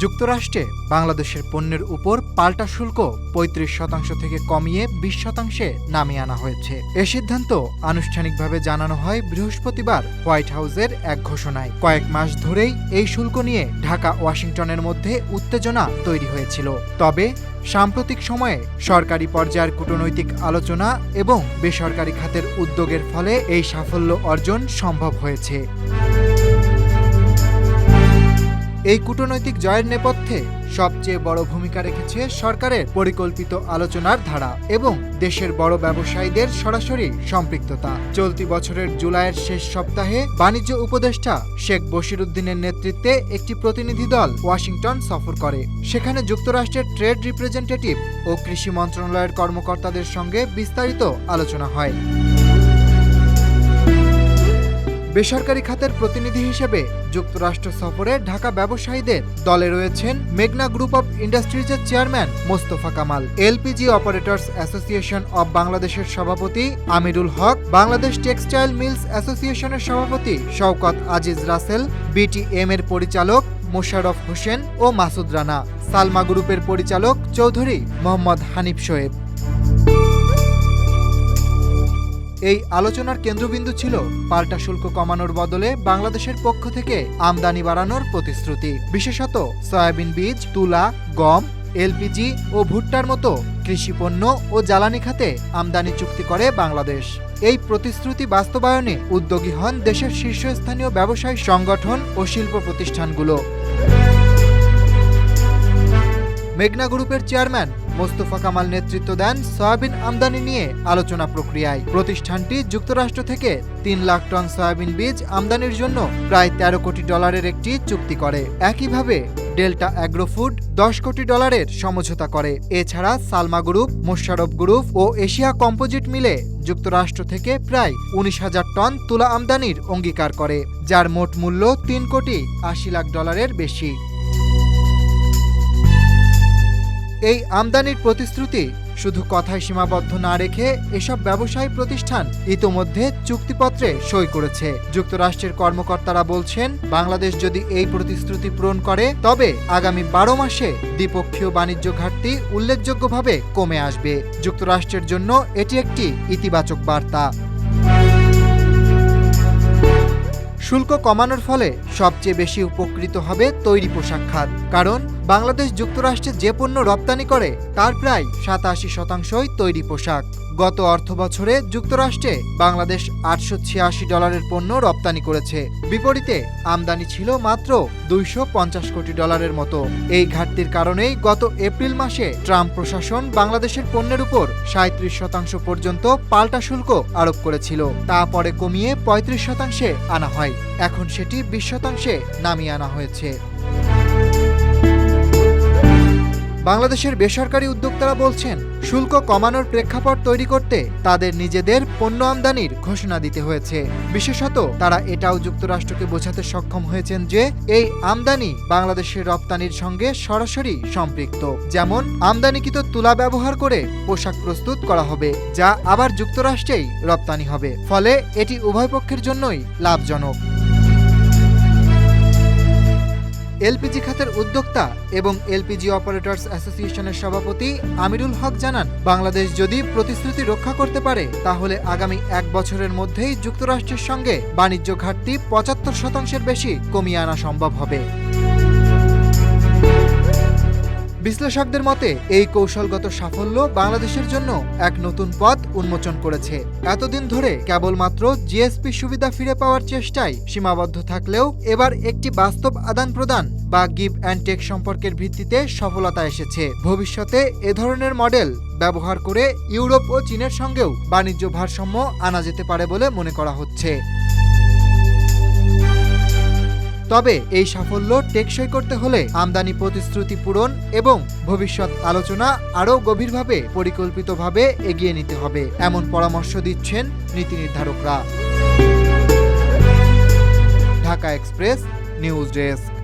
যুক্তরাষ্ট্রে বাংলাদেশের পণ্যের উপর পাল্টা শুল্ক পঁয়ত্রিশ শতাংশ থেকে কমিয়ে বিশ শতাংশে নামিয়ে আনা হয়েছে। এ সিদ্ধান্ত আনুষ্ঠানিকভাবে জানানো হয় বৃহস্পতিবার হোয়াইট হাউসের এক ঘোষণায়। কয়েক মাস ধরেই এই শুল্ক নিয়ে ঢাকা, ওয়াশিংটনের মধ্যে উত্তেজনা তৈরি হয়েছিল। তবে সাম্প্রতিক সময়ে সরকারি পর্যায়ের কূটনৈতিক আলোচনা এবং বেসরকারি খাতের উদ্যোগের ফলে এই সাফল্য অর্জন সম্ভব হয়েছে। এই কূটনৈতিক জয়ের নেপথ্যে সবচেয়ে বড় ভূমিকা রেখেছে সরকারের পরিকল্পিত আলোচনার ধারা এবং দেশের বড় ব্যবসায়ীদের সরাসরি সম্পৃক্ততা। চলতি বছরের জুলাইয়ের শেষ সপ্তাহে বাণিজ্য উপদেষ্টা শেখ বশিরুদ্দিনের নেতৃত্বে একটি প্রতিনিধি দল ওয়াশিংটন সফর করে। সেখানে যুক্তরাষ্ট্রের ট্রেড রিপ্রেজেন্টেটিভ ও কৃষি মন্ত্রণালয়ের কর্মকর্তাদের সঙ্গে বিস্তারিত আলোচনা হয়। বেসরকারি খাতের প্রতিনিধি হিসেবে যুক্তরাষ্ট্র সফরে ঢাকা ব্যবসায়ীদের দলে রয়েছেন মেঘনা group of ইন্ডাস্ট্রিজের chairman Mostafa Kamal, LPG operators association of বাংলাদেশের সভাপতি আমিরুল হক, বাংলাদেশ টেক্সটাইল মিলস অ্যাসোসিয়েশনের সভাপতি শওকত আজিজ রাসেল, বিটিএম এর পরিচালক মোশাররফ হোসেন ও মাসুদ রানা, সালমা গ্রুপের পরিচালক চৌধুরী মোহাম্মদ হানিফ শোয়েব। এই আলোচনার কেন্দ্রবিন্দু ছিল পাল্টা শুল্ক কমানোর বদলে বাংলাদেশের পক্ষ থেকে আমদানি বাড়ানোর প্রতিশ্রুতি। বিশেষত সয়াবিন বীজ, তুলা, গম, এলপিজি ও ভুট্টার মতো কৃষিপণ্য ও জ্বালানি খাতে আমদানি চুক্তি করে বাংলাদেশ। এই প্রতিশ্রুতি বাস্তবায়নে উদ্যোগী হন দেশের শীর্ষস্থানীয় ব্যবসায়ী সংগঠন ও শিল্প প্রতিষ্ঠানগুলো। মেঘনা গ্রুপের চেয়ারম্যান মোস্তফা কামাল নেতৃত্ব দেন সয়াবিন আমদানি নিয়ে আলোচনা প্রক্রিয়ায়। প্রতিষ্ঠানটি যুক্তরাষ্ট্র থেকে তিন লাখ টন সয়াবিন বীজ আমদানির জন্য প্রায় তেরো কোটি ডলারের একটি চুক্তি করে। একইভাবে ডেল্টা অ্যাগ্রোফুড দশ কোটি ডলারের সমঝোতা করে। এছাড়া সালমা গ্রুপ মোশারফ গ্রুপ ও এশিয়া কম্পোজিট মিলে যুক্তরাষ্ট্র থেকে প্রায় উনিশ হাজার টন তুলা আমদানির অঙ্গীকার করে, যার মোট মূল্য তিন কোটি আশি লাখ ডলারের বেশি। এই আমদানির প্রতিশ্রুতি শুধু কথায় সীমাবদ্ধ না রেখে এসব ব্যবসায়ী প্রতিষ্ঠান ইতোমধ্যে চুক্তিপত্রে সই করেছে। যুক্তরাষ্ট্রের কর্মকর্তারা বলছেন, বাংলাদেশ যদি এই প্রতিশ্রুতি পূরণ করে, তবে আগামী বারো মাসে দ্বিপক্ষীয় বাণিজ্য ঘাটতি উল্লেখযোগ্যভাবে কমে আসবে। যুক্তরাষ্ট্রের জন্য এটি একটি ইতিবাচক বার্তা। শুল্ক কমানোর ফলে সবচেয়ে বেশি উপকৃত হবে তৈরি পোশাক খাত। কারণ বাংলাদেশ যুক্তরাষ্ট্রে যে পণ্য রপ্তানি করে, তার প্রায় সাতাশি শতাংশই তৈরি পোশাক। গত অর্থ বছরে যুক্তরাষ্ট্রে বাংলাদেশ আটশো ছিয়াশি ডলারের পণ্য রপ্তানি করেছে। বিপরীতে, আমদানি ছিল মাত্র দুইশো পঞ্চাশ কোটি ডলারের মতো। এই ঘাটতির কারণেই গত এপ্রিল মাসে ট্রাম্প প্রশাসন বাংলাদেশের পণ্যের উপর সাঁত্রিশ শতাংশ পর্যন্ত পাল্টা শুল্ক আরোপ করেছিল। তা পরে কমিয়ে পঁয়ত্রিশ শতাংশে আনা হয়। এখন সেটি বিশ শতাংশে নামিয়ে আনা হয়েছে। বাংলাদেশের বেসরকারি উদ্যোক্তারা বলছেন, শুল্ক কমানোর প্রেক্ষাপট তৈরি করতে তাদের নিজেদের পণ্য আমদানির ঘোষণা দিতে হয়েছে। বিশেষত তারা এটাও যুক্তরাষ্ট্রকে বোঝাতে সক্ষম হয়েছেন যে, এই আমদানি বাংলাদেশের রপ্তানির সঙ্গে সরাসরি সম্পৃক্ত। যেমন, আমদানিকৃত তুলা ব্যবহার করে পোশাক প্রস্তুত করা হবে, যা আবার যুক্তরাষ্ট্রেই রপ্তানি হবে। ফলে এটি উভয় পক্ষের জন্যই লাভজনক। এলপিজি খাতের উদ্যোক্তা এবং এলপিজি অপারেটর্স অ্যাসোসিয়েশনের সভাপতি আমিরুল হক জানান, বাংলাদেশ যদি প্রতিশ্রুতি রক্ষা করতে পারে, তাহলে আগামী এক বছরের মধ্যেই যুক্তরাষ্ট্রের সঙ্গে বাণিজ্য ঘাটতি পঁচাত্তর শতাংশের বেশি কমিয়ে আনা সম্ভব হবে। বিশ্লেষকদের মতে, এই কৌশলগত সাফল্য বাংলাদেশের জন্য এক নতুন পথ উন্মোচন করেছে। এতদিন ধরে কেবলমাত্র জিএসপি সুবিধা ফিরে পাওয়ার চেষ্টায় সীমাবদ্ধ থাকলেও এবার একটি বাস্তব আদান প্রদান বা গিভ অ্যান্ড টেক সম্পর্কের ভিত্তিতে সফলতা এসেছে। ভবিষ্যতে এ ধরনের মডেল ব্যবহার করে ইউরোপ ও চীনের সঙ্গেও বাণিজ্য ভারসাম্য আনা যেতে পারে বলে মনে করা হচ্ছে। তবে এই সাফল্য টেকসই করতে হলে আমদানি প্রতিশ্রুতি পূরণ এবং ভবিষ্যৎ আলোচনা আরও গভীরভাবে, পরিকল্পিতভাবে এগিয়ে নিতে হবে, এমন পরামর্শ দিচ্ছেন নীতি নির্ধারকরা। Dhaka express, news desk.